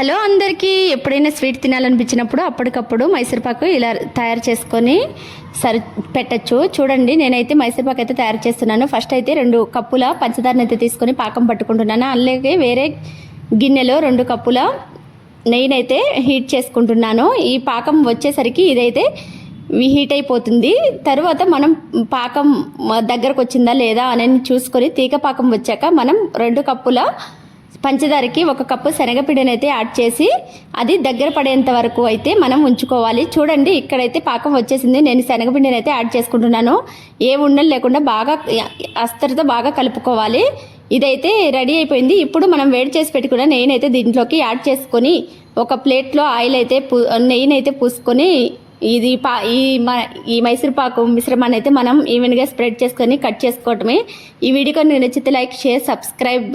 Hello అందరికీ ఎప్పుడైనా sweet తినాలనిపించినప్పుడు అప్పటికప్పుడు మైసూర్పాకు ఇలా తయారు చేసుకొని సరి పెట్టచ్చు. చూడండి నేనైతే మైసూర్పాకు అయితే తయారు చేస్తున్నాను. ఫస్ట్ అయితే రెండు కప్పుల పంచదారని అయితే తీసుకొని పాకం పట్టుకుంటున్నాను. అలాగే వేరే గిన్నెలో రెండు కప్పుల నెయ్యినైతే హీట్ చేసుకుంటున్నాను. ఈ పాకం వచ్చేసరికి ఇదైతే హీట్ అయిపోతుంది. తర్వాత మనం పాకం దగ్గరకు వచ్చిందా లేదా అని చూసుకొని తీగ పాకం వచ్చాక మనం రెండు కప్పుల పంచదారకి ఒక కప్పు శనగపిండిని అయితే యాడ్ చేసి అది దగ్గర పడేంత వరకు అయితే మనం ఉంచుకోవాలి. చూడండి ఇక్కడైతే పాకం వచ్చేసింది. నేను శనగపిండిని అయితే యాడ్ చేసుకుంటున్నాను. ఏ ఉండలు లేకుండా బాగా అస్తరితో బాగా కలుపుకోవాలి. ఇదైతే రెడీ అయిపోయింది. ఇప్పుడు మనం వేడి చేసి పెట్టుకున్న నెయ్యినైతే దీంట్లోకి యాడ్ చేసుకొని ఒక ప్లేట్లో ఆయిల్ అయితే పూ నెయ్యిని అయితే పూసుకొని ఇది పా ఈ మ ఈ మైసూర్ పాకు మిశ్రమాన్ని అయితే మనం ఈవెన్గా స్ప్రెడ్ చేసుకొని కట్ చేసుకోవటమే. ఈ వీడియో నచ్చితే లైక్ షేర్ సబ్స్క్రైబ్